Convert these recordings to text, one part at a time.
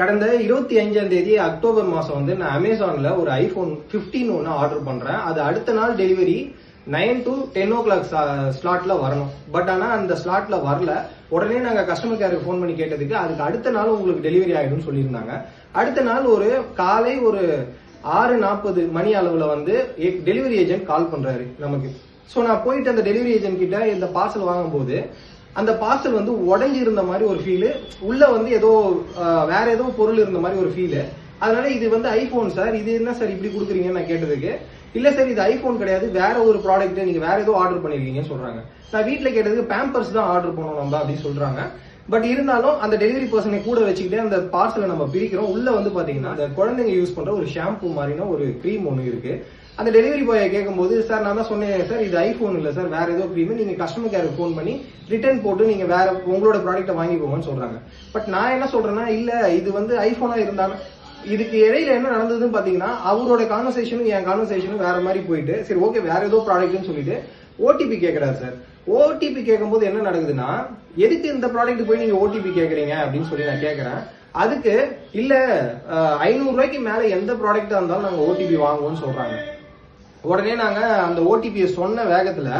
கடந்த இருபத்தி அஞ்சாம் தேதி அக்டோபர் மாசம் வந்து நான் அமேசான்ல ஒரு ஐபோன் 15 ஒன்று ஆர்டர் பண்றேன். அது அடுத்த நாள் delivery nine to ten o'clock ஸ்லாட்ல வரணும். பட் ஆனா அந்த ஸ்லாட்ல வரல. உடனே நாங்க கஸ்டமர் கேருக்கு ஃபோன் பண்ணி கேட்டதுக்கு அதுக்கு அடுத்த நாள் உங்களுக்கு டெலிவரி ஆயிடும்னு சொல்லியிருந்தாங்க. அடுத்த நாள் ஒரு காலை ஒரு ஆறு நாற்பது மணி அளவுல வந்து டெலிவரி ஏஜென்ட் கால் பண்றாரு நமக்கு. ஸோ நான் போயிட்டு அந்த டெலிவரி ஏஜென்ட் கிட்ட இந்த பார்சல் வாங்கும்போது அந்த பார்சல் வந்து உடஞ்சி இருந்த மாதிரி ஒரு ஃபீலு உள்ள வந்து ஏதோ வேற ஏதோ பொருள் இருந்த மாதிரி ஒரு ஃபீலு அதனால இது வந்து ஐபோன் சார் இது என்ன சார் இப்படி கொடுக்குறீங்கன்னு நான் கேட்டதுக்கு இல்ல சார் இது ஐபோன் கிடையாது வேற ஒரு ப்ராடக்ட் நீங்க வேற ஏதோ ஆர்டர் பண்ணிருக்கீங்கன்னு சொல்றாங்க. நான் வீட்டுல கேட்டதுக்கு பேம்பர்ஸ் தான் ஆர்டர் பண்ணோம் நம்ம அப்படின்னு சொல்றாங்க. பட் இருந்தாலும் அந்த டெலிவரி பர்சனை கூட வச்சுக்கிட்டே அந்த பார்சலை நம்ம பிரிக்கிறோம். உள்ள வந்து பாத்தீங்கன்னா அந்த குழந்தைங்க யூஸ் பண்ற ஒரு ஷாம்பு மாதிரினா ஒரு க்ரீம் ஒன்று இருக்கு. அந்த டெலிவரி பாயை கேட்கும்போது சார் நான் தான் சொன்னேன் சார் இது ஐபோன் இல்லை சார் வேற ஏதோ க்ரீம் நீங்க கஸ்டமர் கேருக்கு ஃபோன் பண்ணி ரிட்டர்ன் போட்டு நீங்க வேற உங்களோட ப்ராடக்ட்டை வாங்கிக்கோங்கன்னு சொல்றாங்க. பட் நான் என்ன சொல்றேன்னா இல்ல இது வந்து ஐபோனா இருந்தாலும் இதுக்கு இடையில என்ன நடந்ததுன்னு பாத்தீங்கன்னா அவரோட கான்வர்சேஷனும் என் கான்வர்சேஷனும் வேற மாதிரி போயிட்டு சரி ஓகே வேற ஏதோ ப்ராடக்ட்னு சொல்லிட்டு ஓடிபி கேட்கிறாரு சார். ஓடிபி கேட்கும்போது என்ன நடக்குதுன்னா எதுக்கு இந்த ப்ராடக்ட் போய் நீங்க ஓடிபி கேட்குறீங்க அப்படின்னு சொல்லி நான் கேட்கறேன் அதுக்கு இல்ல ஐநூறு ரூபாய்க்கு மேல எந்த ப்ராடக்டா இருந்தாலும் நாங்க ஓடிபி வாங்குவோம்னு சொல்றாங்க. உடனே நாங்க அந்த ஓடிபியை சொன்ன வேகத்துல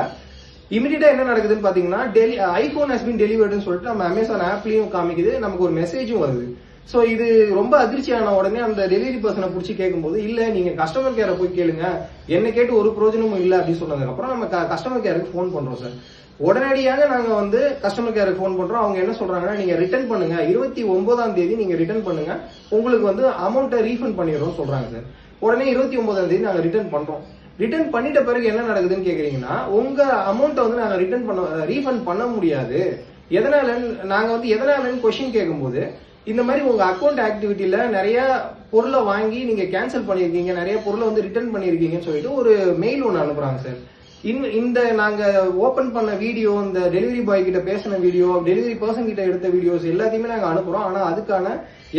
இமிடியட்டா என்ன நடக்குதுன்னு பாத்தீங்கன்னா டெலி ஐபோன் ஹஸ் பின் டெலிவர்டுன்னு சொல்லிட்டு நம்ம அமேசான் ஆப்லயும் காமிக்குது. நமக்கு ஒரு மெசேஜும் வருது. ஸோ இது ரொம்ப அதிர்ச்சியான உடனே அந்த டெலிவரி பர்சனை பிடிச்சி கேட்கும்போது இல்லை நீங்கள் கஸ்டமர் கேரை போய் கேளுங்க. என்ன கேட்டு ஒரு பிரயோஜனமும் இல்லை அப்படின்னு சொன்னதுக்கப்புறம் நம்ம கஸ்டமர் கேருக்கு ஃபோன் பண்ணுறோம் சார் உடனடியாக நாங்கள் வந்து கஸ்டமர் கேருக்கு ஃபோன் பண்ணுறோம் அவங்க என்ன சொல்கிறாங்கன்னா நீங்கள் ரிட்டர்ன் பண்ணுங்க. இருபத்தி ஒன்பதாம் தேதி நீங்கள் ரிட்டர்ன் பண்ணுங்க. உங்களுக்கு வந்து அமௌண்ட்டை ரீஃபண்ட் பண்ணிடுறோம் சொல்கிறாங்க சார் உடனே இருபத்தி ஒன்பதாம் தேதி நாங்கள் ரிட்டர்ன் பண்ணுறோம் ரிட்டர்ன் பண்ணிட்ட பிறகு என்ன நடக்குதுன்னு கேட்குறீங்கன்னா உங்கள் அமௌண்ட்டை வந்து நாங்கள் ரிட்டர்ன் பண்ண ரீஃபண்ட் பண்ண முடியாது. எதனால நாங்கள் வந்து எதனாலன்னு கொஷின் கேட்கும்போது இந்த மாதிரி உங்க அக்கௌண்ட் ஆக்டிவிட்டியில நிறைய பொருளை வாங்கி நீங்க கேன்சல் பண்ணிருக்கீங்க நிறைய பொருளை வந்து ரிட்டர்ன் பண்ணிருக்கீங்கன்னு சொல்லிட்டு ஒரு மெயில் ஒன்று அனுப்புறாங்க சார் இந்த இந்த நாங்க ஓபன் பண்ண வீடியோ இந்த டெலிவரி பாய் கிட்ட பேசின வீடியோ டெலிவரி பர்சன் கிட்ட எடுத்த வீடியோஸ் எல்லாத்தையுமே நாங்க அனுப்புறோம். ஆனா அதுக்கான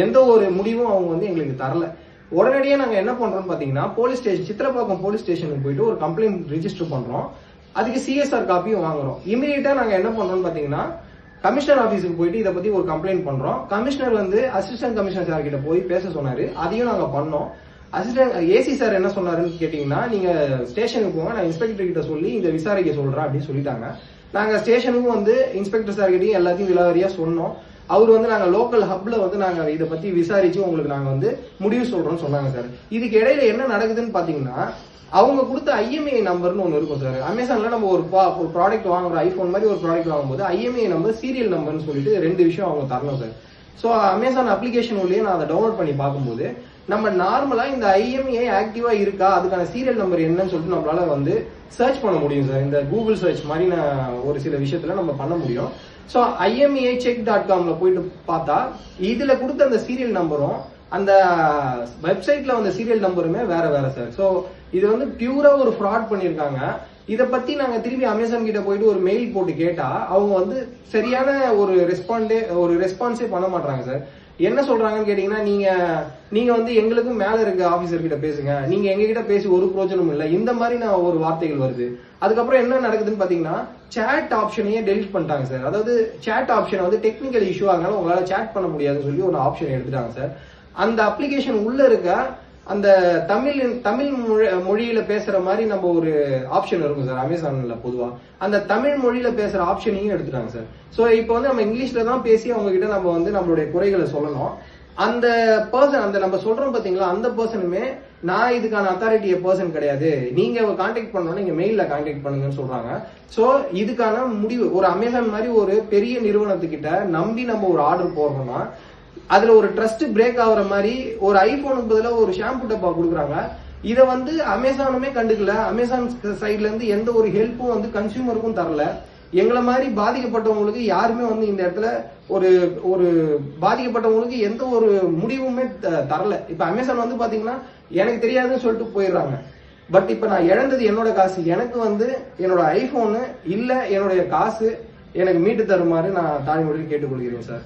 எந்த ஒரு முடிவும் அவங்க வந்து எங்களுக்கு தரல. உடனடியே நாங்க என்ன பண்றோம்னு பாத்தீங்கன்னா போலீஸ் ஸ்டேஷன் சித்திரப்பாக்கம் போலீஸ் ஸ்டேஷனுக்கு போயிட்டு ஒரு கம்ப்ளைண்ட் ரிஜிஸ்டர் பண்றோம். அதுக்கு சிஎஸ்ஆர் காப்பியும் வாங்குறோம். இமீடியட்டா நாங்க என்ன பண்றோம்னு பாத்தீங்கன்னா கமிஷனர் ஆபீஸுக்கு போயிட்டு இதை பத்தி ஒரு கம்ப்ளைண்ட் பண்றோம். கமிஷனர் வந்து அசிஸ்டன்ட் கமிஷனர் சார் கிட்ட போய் பேச சொன்னாரு. அதையும் நாங்க பண்ணோம். அசிஸ்டன்ட் ஏசி சார் என்ன சொன்னாருன்னு கேட்டீங்கன்னா நீங்க ஸ்டேஷனுக்கு போங்க நான் இன்ஸ்பெக்டர் கிட்ட சொல்லி இந்த விசாரிக்க சொல்றேன் அப்படின்னு சொல்லிட்டாங்க. நாங்க ஸ்டேஷனுக்கும் வந்து இன்ஸ்பெக்டர் சார் கிட்டையும் எல்லாத்தையும் விலாவரியா சொன்னோம். அவர் வந்து நாங்க லோக்கல் ஹப்ல வந்து நாங்க இதை பத்தி விசாரிச்சு உங்களுக்கு நாங்க வந்து முடிவு சொல்றோம்னு சொன்னாங்க சார் இதுக்கு இடையில என்ன நடக்குதுன்னு பாத்தீங்கன்னா அவங்க கொடுத்த ஐஎம்ஐ நம்பர்னு ஒன்று இருக்கும் சார் அமேசான்ல நம்ம ஒரு ப்ராடக்ட் வாங்குறோம் ஐஃபோன் மாதிரி ஒரு ப்ராடக்ட் வாங்கும்போது ஐஎம்ஐ நம்பர் சீரியல் நம்பர்னு சொல்லிட்டு ரெண்டு விஷயம் அவங்க தரணும் சார் ஸோ அமேசான் அப்ளிகேஷன் உள்ளே நான் அதை டவுன்லோட் பண்ணி பார்க்கும்போது நம்ம நார்மலா இந்த ஐஎம்ஏ ஆக்டிவா இருக்கா? அதுக்கான சீரியல் நம்பர் என்னன்னு சொல்லிட்டு நம்மளால வந்து சர்ச் பண்ண முடியும் சார் இந்த கூகுள் சர்ச் மாதிரி நான் ஒரு சில விஷயத்துல நம்ம பண்ண முடியும். ஸோ ஐஎம்ஏ செக் டாட் காம்ல போயிட்டு பார்த்தா இதுல கொடுத்த அந்த சீரியல் நம்பரும் அந்த வெப்சைட்ல வந்த சீரியல் நம்பருமே வேற வேற சார் ஸோ இது வந்து பியூரா ஒரு ஃப்ராட் பண்ணியிருக்காங்க. இதை பத்தி நாங்க திரும்பி அமேசான் கிட்ட போயிட்டு ஒரு மெயில் போட்டு கேட்டா அவங்க வந்து சரியான ஒரு ரெஸ்பாண்டே ஒரு ரெஸ்பான்ஸே பண்ண மாட்டாங்க சார் என்ன சொல்றாங்கன்னு கேட்டீங்கன்னா நீங்க நீங்க வந்து எங்களுக்கும் மேல இருக்க ஆபீசர் கிட்ட பேசுங்க. நீங்க எங்க கிட்ட பேசி ஒரு பிரோஜனமும் இல்ல. இந்த மாதிரி நான் ஒரு வார்த்தைகள் வருது. அதுக்கப்புறம் என்ன நடக்குதுன்னு பாத்தீங்கன்னா சேட் ஆப்ஷனையே டெலிட் பண்ணிட்டாங்க சார் அதாவது சேட் ஆப்ஷன் வந்து டெக்னிக்கல் இஷ்யூ ஆகனால உங்களால சேட் பண்ண முடியாதுன்னு சொல்லி ஒரு ஆப்ஷன் எடுத்துட்டாங்க சார் அந்த அப்ளிகேஷன் உள்ள இருக்க அந்த தமிழ் தமிழ் மொழி- மொழியில பேசுற மாதிரி நம்ம ஒரு ஆப்ஷன் இருக்கும் சார் அமேசான்ல பொதுவா. அந்த தமிழ் மொழியில பேசுற ஆப்ஷனையும் எடுத்துட்டாங்க சார். சோ இப்போ வந்து நம்ம இங்கிலீஷ்ல தான் பேசி அவங்க கிட்ட நம்ம வந்து நம்மளுடைய குறைகளை சொல்லணும். அந்த பர்சன் அந்த நம்ம சொல்றோம் பாத்தீங்களா அந்த பர்சனுமே நான் இதுக்கான அத்தாரிட்டிய பர்சன் கிடையாது. நீங்க கான்டாக்ட் பண்ணணும் நீங்க மெயில்ல கான்டாக்ட் பண்ணுங்கன்னு சொல்றாங்க. சோ இதுக்கான முடிவு ஒரு அமேசான் மாதிரி ஒரு பெரிய நிறுவனத்துக்கிட்ட நம்பி நம்ம ஒரு ஆர்டர் போடுறோம்னா அதுல ஒரு ட்ரஸ்ட் பிரேக் ஆகுற மாதிரி ஒரு ஐபோனுக்கு பதிலாக ஒரு ஷாம்பு டப்பா கொடுக்குறாங்க. இதை வந்து அமேசானுமே கண்டுக்கல. அமேசான் சைட்ல இருந்து எந்த ஒரு ஹெல்ப்பும் வந்து கன்சியூமருக்கும் தரல. எங்களை மாதிரி பாதிக்கப்பட்டவங்களுக்கு யாருமே வந்து இந்த இடத்துல ஒரு ஒரு பாதிக்கப்பட்டவங்களுக்கு எந்த ஒரு முடிவுமே தரல. இப்ப அமேசான் வந்து பாத்தீங்கன்னா எனக்கு தெரியாதுன்னு சொல்லிட்டு போயிடுறாங்க. பட் இப்ப நான் இழந்தது என்னோட காசு. எனக்கு வந்து என்னோட ஐபோனு இல்ல என்னுடைய காசு எனக்கு மீட்டு தருமாறு நான் தாய்மொழியில் கேட்டுக்கொள்கிறேன் சார்.